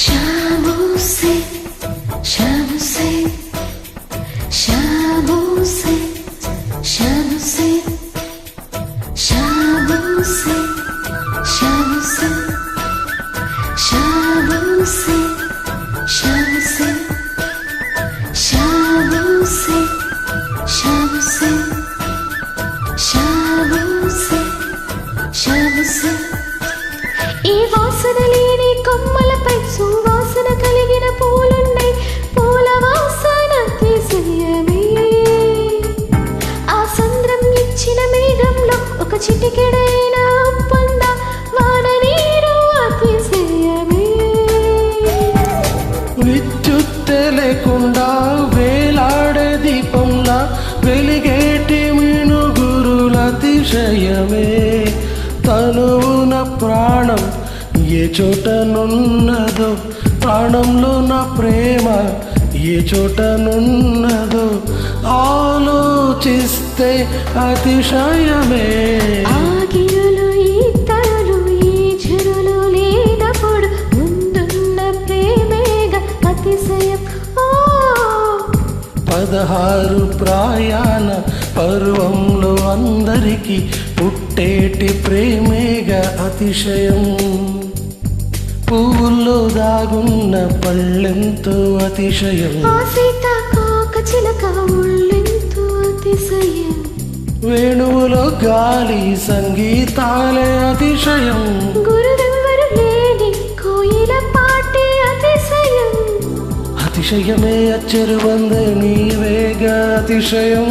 chama você, chama você. ఈ వాసన లేని కొమ్మలపై సువాసన కలిగిన పూలున్నాయి పూల వాసన తీసేయమే. ఆ సంద్రం ఇచ్చిన మేఘంలో ఒక చిటికెడైన పొంద వాన నీరు తీసేయమే. విద్యుత్ లేకుండా వేలాడే దీపంలా వెలిగేటి మినుగురుల అతిశయమే. తనువున ప్రాణం ఏ చోటనున్నదో ప్రాణంలో నా ప్రేమ ఏ చోటనున్నదో ఆలోచిస్తే అతిశయమే. పదహారు ప్రాయాన పర్వంలో అందరికీ పుట్టేటి ప్రేమేగ అతిశయం. పువ్వుల్లో దాగున్న పళ్ళెంతో అతిశయం. వేణువులో గాలి సంగీతాలే అతిశయం. అతిశయమే అచ్చరువంద నీవేగ అతిశయం.